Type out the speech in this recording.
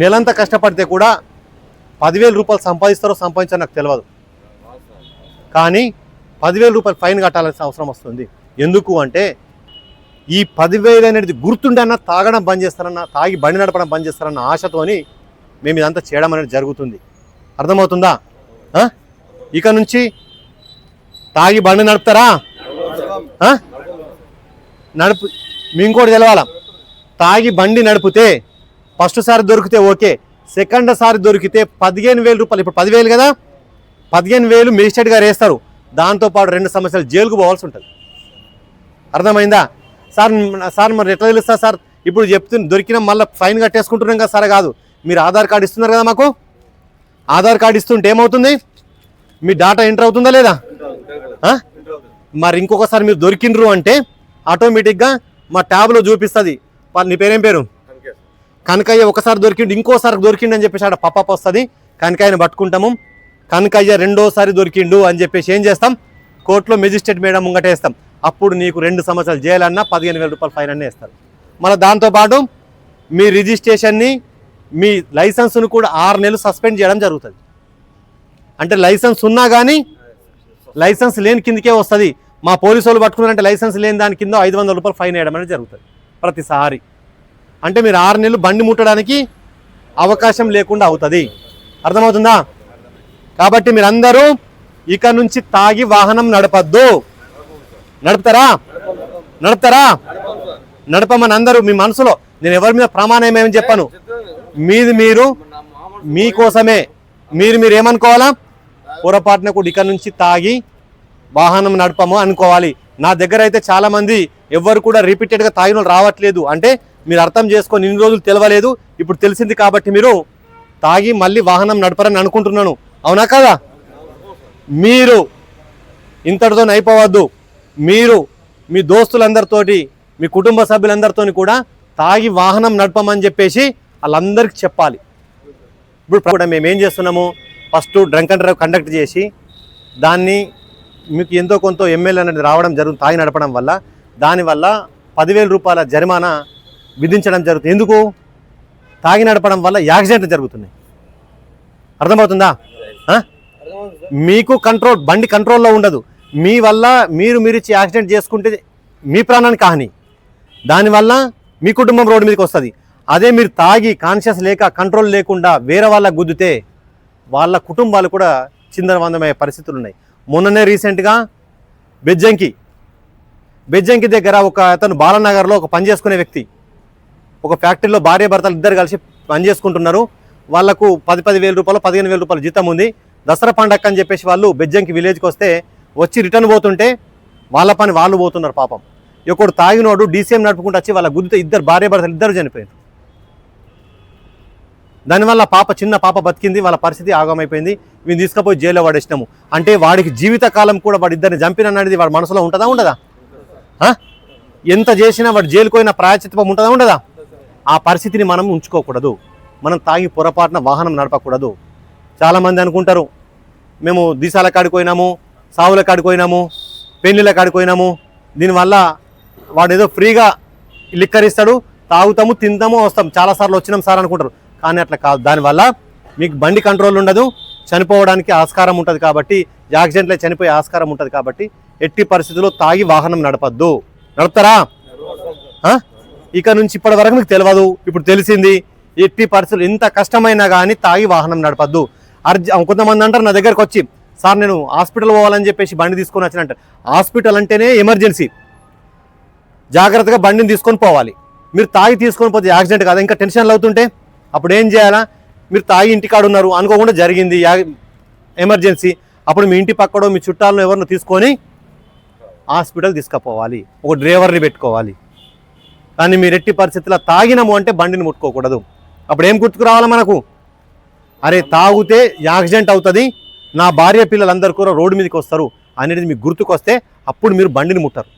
నెలంతా కష్టపడితే కూడా పదివేల రూపాయలు సంపాదిస్తారో సంపాదించారో నాకు తెలియదు కానీ పదివేల రూపాయలు ఫైన్ కట్టాల్సిన అవసరం వస్తుంది. ఎందుకు అంటే ఈ పదివేలు అనేది గుర్తుండన్న తాగడం బంద్ చేస్తారన్న తాగి బండి నడపడం బంద్ చేస్తారన్న ఆశతోని మేము ఇదంతా చేయడం అనేది జరుగుతుంది. అర్థమవుతుందా? ఇక నుంచి తాగి బండి నడుపుతారా? నడుపు మేము కూడా తెలవాలా. తాగి బండి నడిపితే ఫస్ట్ సారి దొరికితే ఓకే. సెకండ్ సారి దొరికితే పదిహేను వేల రూపాయలు. ఇప్పుడు పదివేలు కదా? పదిహేను వేలు మెజిస్ట్రేట్ గారు వేస్తారు. దాంతోపాటు రెండు సంవత్సరాలు జైలుకు పోవాల్సి ఉంటుంది. అర్థమైందా? సార్ సార్ మరి ఎట్లా తెలుస్తా సార్? ఇప్పుడు చెప్తున్న దొరికిన మళ్ళీ ఫైన్ కట్టేసుకుంటున్నాం కదా సార్ కాదు. మీరు ఆధార్ కార్డు ఇస్తున్నారు కదా మాకు? ఆధార్ కార్డు ఇస్తుంటే ఏమవుతుంది? మీ డాటా ఎంటర్ అవుతుందా లేదా? మరి ఇంకొకసారి మీరు దొరికిండ్రు అంటే ఆటోమేటిక్గా మా ట్యాబ్లో చూపిస్తుంది. వాళ్ళ నీ పేరేం పేరు? కనకయ్య ఒకసారి దొరికిండు ఇంకోసారి దొరికిండు అని చెప్పేసి ఆడ పప్పప్ వస్తుంది. కనకయ్యని పట్టుకుంటాము. కనకయ్య రెండోసారి దొరికిండు అని చెప్పేసి ఏం చేస్తాం? కోర్టులో మెజిస్ట్రేట్ మేడం ముంగటేస్తాం అప్పుడు నీకు రెండు సంవత్సరాలు చేయాలన్నా పదిహేను వేల రూపాయలు ఫైన్ అన్నీ వేస్తారు. మళ్ళీ దాంతోపాటు మీ రిజిస్ట్రేషన్ని మీ లైసెన్స్ను కూడా ఆరు నెలలు సస్పెండ్ చేయడం జరుగుతుంది. అంటే లైసెన్స్ ఉన్నా కానీ లైసెన్స్ లేని కిందకే వస్తుంది. మా పోలీసు వాళ్ళు పట్టుకున్నారంటే లైసెన్స్ లేని దాని కింద ఐదు వందల రూపాయలు ఫైన్ వేయడం అనేది జరుగుతుంది. ప్రతిసారి. అంటే మీరు ఆరు నెలలు బండి ముట్టడానికి అవకాశం లేకుండా అవుతుంది. అర్థమవుతుందా? కాబట్టి మీరందరూ ఇక నుంచి తాగి వాహనం నడపద్దు. నడుపుతారా? నడుపుతారా? నడపమని అందరూ మీ మనసులో నేను ఎవరి మీద ప్రమాణం ఏమని చెప్పాను. మీది మీరు మీకోసమే మీరు మీరు ఏమనుకోవాలా? పొరపాటున కూడా ఇక నుంచి తాగి వాహనం నడపము అనుకోవాలి. నా దగ్గర అయితే చాలామంది ఎవరు కూడా రిపీటెడ్గా తాగిన రావట్లేదు. అంటే మీరు అర్థం చేసుకొని ఇన్ని రోజులు తెలవలేదు ఇప్పుడు తెలిసింది కాబట్టి మీరు తాగి మళ్ళీ వాహనం నడపరని అనుకుంటున్నాను. అవునా కదా? మీరు ఇంతటితో అయిపోవద్దు. మీరు మీ దోస్తులందరితోటి మీ కుటుంబ సభ్యులందరితోని కూడా తాగి వాహనం నడపమని చెప్పేసి వాళ్ళందరికీ చెప్పాలి. ఇప్పుడు కూడా మేము ఏం చేస్తున్నాము? First drunk and drive conduct చేసి దాన్ని మీకు ఎంతో కొంత ఎమ్మెల్యే అనేది రావడం జరుగుతుంది తాగి నడపడం వల్ల. దానివల్ల పదివేల రూపాయల జరిమానా విధించడం జరుగుతుంది. ఎందుకు? తాగి నడపడం వల్ల యాక్సిడెంట్లు జరుగుతున్నాయి. అర్థమవుతుందా? మీకు కంట్రోల్ బండి కంట్రోల్లో ఉండదు. మీ వల్ల మీరు మీరు ఇచ్చి యాక్సిడెంట్ చేసుకుంటే మీ ప్రాణానికి హాని. దానివల్ల మీ కుటుంబం రోడ్డు మీదకి వస్తుంది. అదే మీరు తాగి కాన్షియస్ లేక కంట్రోల్ లేకుండా వేరే వాళ్ళకు గుద్దితే వాళ్ళ కుటుంబాలు కూడా చిందరవందమయ్యే పరిస్థితులు ఉన్నాయి. మొన్ననే రీసెంట్గా బెజ్జంకి బెజ్జంకి దగ్గర ఒక అతను బాలనగర్లో ఒక పని చేసుకునే వ్యక్తి ఒక ఫ్యాక్టరీలో భార్య భర్తలు ఇద్దరు కలిసి పని చేసుకుంటున్నారు. వాళ్ళకు పది పది వేల రూపాయలు పదిహేను వేల రూపాయలు జీతం ఉంది. దసరా పండగ అని చెప్పేసి వాళ్ళు బెజ్జంకి విలేజ్కి వస్తే వచ్చి రిటర్న్ పోతుంటే వాళ్ళ పని వాళ్ళు పోతున్నారు పాపం. ఒకడు తాగినోడు డీసీఎం నడుపుకుంటూ వచ్చి వాళ్ళ గుద్దితే ఇద్దరు భార్య భర్తలు ఇద్దరు చనిపోయారు దానివల్ల పాప చిన్న పాప బతికింది వాళ్ళ పరిస్థితి ఆగమైపోయింది. మేము తీసుకుపోయి జైల్లో పడేసినాము. అంటే వాడికి జీవితకాలం కూడా వాడి ఇద్దరిని చంపినన్నది వాడి మనసులో ఉంటుందా ఉండదా? ఎంత చేసినా వాడు జైలుకు పోయిన ప్రాయచిత్వం ఉంటుందా ఉండదా? ఆ పరిస్థితిని మనం ఉంచుకోకూడదు. మనం తాగి పొరపాటున వాహనం నడపకూడదు. చాలామంది అనుకుంటారు మేము దీశాల కాడికి పోయినాము సావుల కాడికి పోయినాము పెళ్ళిళ్ళ కాడికి పోయినాము దీనివల్ల వాడు ఏదో ఫ్రీగా లిక్కర్ ఇస్తాడు తాగుతాము తింటాము వస్తాం. చాలాసార్లు వచ్చినాం సార్ అనుకుంటారు. కానీ అట్లా కాదు. దానివల్ల మీకు బండి కంట్రోల్ ఉండదు చనిపోవడానికి ఆస్కారం ఉంటుంది కాబట్టి యాక్సిడెంట్లో చనిపోయే ఆస్కారం ఉంటుంది కాబట్టి ఎట్టి పరిస్థితుల్లో తాగి వాహనం నడపద్దు. నడుపుతారా? ఇక నుంచి ఇప్పటి వరకు మీకు తెలియదు. ఇప్పుడు తెలిసింది ఎట్టి పరిస్థితులు ఎంత కష్టమైనా కానీ తాగి వాహనం నడపద్దు. అర్జ కొంతమంది అంటారు నా దగ్గరకు వచ్చి సార్ నేను హాస్పిటల్ పోవాలని చెప్పేసి బండి తీసుకొని వచ్చినంట హాస్పిటల్ అంటేనే ఎమర్జెన్సీ. జాగ్రత్తగా బండిని తీసుకొని పోవాలి. మీరు తాగి తీసుకొని పోతే యాక్సిడెంట్ కాదు. ఇంకా టెన్షన్లు అవుతుంటే అప్పుడు ఏం చేయాలా? మీరు తాగి ఇంటికాడ ఉన్నారు అనుకోకుండా జరిగింది ఎమర్జెన్సీ. అప్పుడు మీ ఇంటి పక్కడో మీ చుట్టాలను ఎవరినో తీసుకొని హాస్పిటల్ తీసుకుపోవాలి. ఒక డ్రైవర్ని పెట్టుకోవాలి. కానీ మీరు ఎట్టి పరిస్థితుల్లో తాగినము అంటే బండిని ముట్టుకోకూడదు. అప్పుడు ఏం గుర్తుకు రావాలి మనకు? అరే తాగితే యాక్సిడెంట్ అవుతుంది నా భార్య పిల్లలందరూ కూడా రోడ్డు మీదకి వస్తారు అనేది మీకు గుర్తుకొస్తే అప్పుడు మీరు బండిని ముట్టరు.